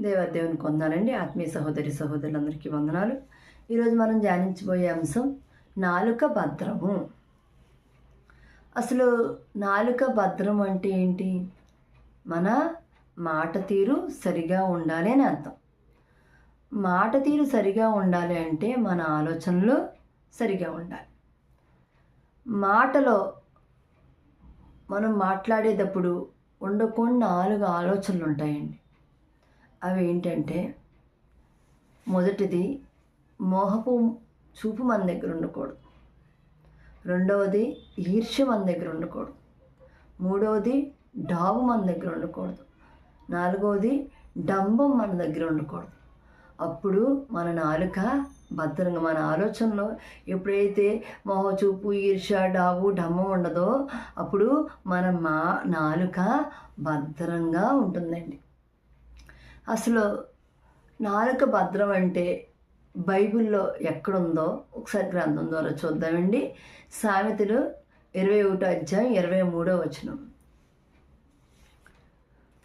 దేవాదేవుని కొందాలండి. ఆత్మీయ సహోదరి సహోదరులందరికీ వందనాలు. ఈరోజు మనం ధ్యానించబోయే అంశం నాలుక భద్రము. అసలు నాలుక భద్రం అంటే ఏంటి? మన మాట తీరు సరిగా ఉండాలి అని అర్థం. మాట తీరు సరిగా ఉండాలి అంటే మన ఆలోచనలు సరిగా ఉండాలి. మాటలో మనం మాట్లాడేటప్పుడు ఉండకుండా నాలుగు ఆలోచనలు ఉంటాయండి. అవి ఏంటంటే మొదటిది మోహపు చూపు మన దగ్గర ఉండకూడదు. రెండవది ఈర్ష్య మన దగ్గర ఉండకూడదు. మూడవది డాబు మన దగ్గర ఉండకూడదు. నాలుగవది డంబం మన దగ్గర ఉండకూడదు. అప్పుడు మన నాలుక భద్రంగా మన ఆలోచనలో ఎప్పుడైతే మోహచూపు ఈర్ష డాబు డంబం ఉండదో అప్పుడు మన మా నాలుక భద్రంగా ఉంటుందండి. అసలు నాలుక భద్రం అంటే బైబిల్లో ఎక్కడుందో ఒకసారి గ్రంథం ద్వారా చూద్దామండి. సామెతలు ఇరవై ఒకటో అధ్యాయం ఇరవై మూడో వచనం.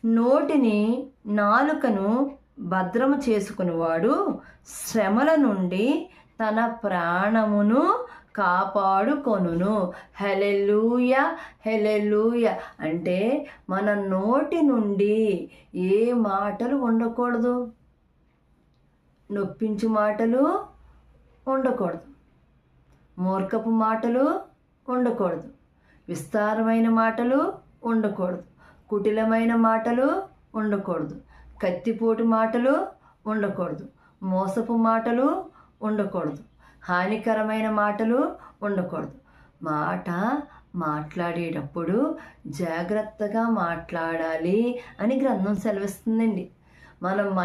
నోటిని నాలుకను భద్రము చేసుకునేవాడు శ్రమల నుండి తన ప్రాణమును కాపాడుకొనును. హెలెలూయ హెలెలూయ అంటే మన నోటి నుండి ఏ మాటలు ఉండకూడదు. నొప్పించు మాటలు ఉండకూడదు. మూర్ఖపు మాటలు ఉండకూడదు. విస్తారమైన మాటలు ఉండకూడదు. కుటిలమైన మాటలు ఉండకూడదు. కత్తిపోటు మాటలు ఉండకూడదు. మోసపు మాటలు ఉండకూడదు. హానికరమైన మాటలు ఉండకూడదు. మాట మాట్లాడేటప్పుడు జాగ్రత్తగా మాట్లాడాలి అని గ్రంథం సెలవిస్తుందండి. మనం